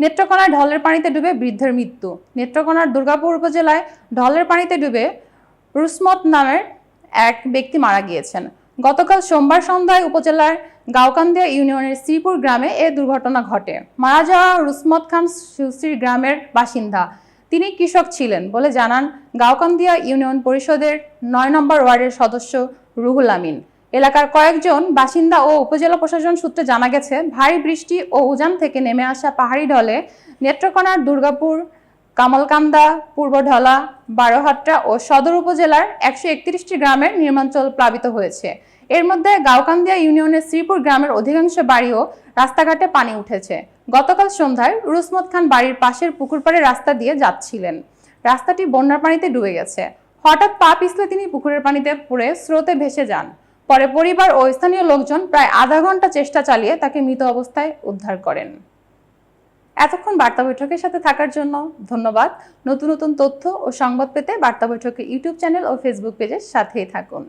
নেত্রকোনায় ঢলের পানিতে ডুবে বৃদ্ধের মৃত্যু। নেত্রকোনার দুর্গাপুর উপজেলায় ঢলের পানিতে ডুবে রুসমত নামের এক ব্যক্তি মারা গিয়েছেন। গতকাল সোমবার সন্ধ্যায় উপজেলার গাওকান্দিয়া ইউনিয়নের শ্রীপুর গ্রামে এ দুর্ঘটনা ঘটে। মারা যাওয়া রুসমত খান সুশ্রী গ্রামের বাসিন্দা। তিনি কৃষক ছিলেন বলে জানান গাওকান্দিয়া ইউনিয়ন পরিষদের নয় নম্বর ওয়ার্ডের সদস্য রুহুল আমিন। এলাকার কয়েকজন বাসিন্দা ও উপজেলা প্রশাসন সূত্রে জানা গেছে, ভারী বৃষ্টি ও উজান থেকে নেমে আসা পাহাড়ি ঢলে নেত্রকোনার দুর্গাপুর, কামালকান্দা, পূর্বঢলা, বারোহাট্টা ও সদর উপজেলার একশো একত্রিশটি গ্রামের নির্মাঞ্চল প্লাবিত হয়েছে। এর মধ্যে গাওকান্দিয়া ইউনিয়নের শ্রীপুর গ্রামের অধিকাংশ বাড়িও রাস্তাঘাটে পানি উঠেছে। গতকাল সন্ধ্যায় রুসমত খান বাড়ির পাশের পুকুর পাড়ে রাস্তা দিয়ে যাচ্ছিলেন। রাস্তাটি বন্যার পানিতে ডুবে গেছে। হঠাৎ পা পিছলে তিনি পুকুরের পানিতে পড়ে স্রোতে ভেসে যান। পরে পরিবার ও স্থানীয় লোকজন প্রায় আধা ঘণ্টা চেষ্টা চালিয়ে তাকে মৃত অবস্থায় উদ্ধার করেন। এতক্ষণ বার্তা বৈঠকের সাথে থাকার জন্য ধন্যবাদ। নতুন নতুন তথ্য ও সংবাদ পেতে বার্তা বৈঠকের ইউটিউব চ্যানেল ও ফেসবুক পেজের সাথেই থাকুন।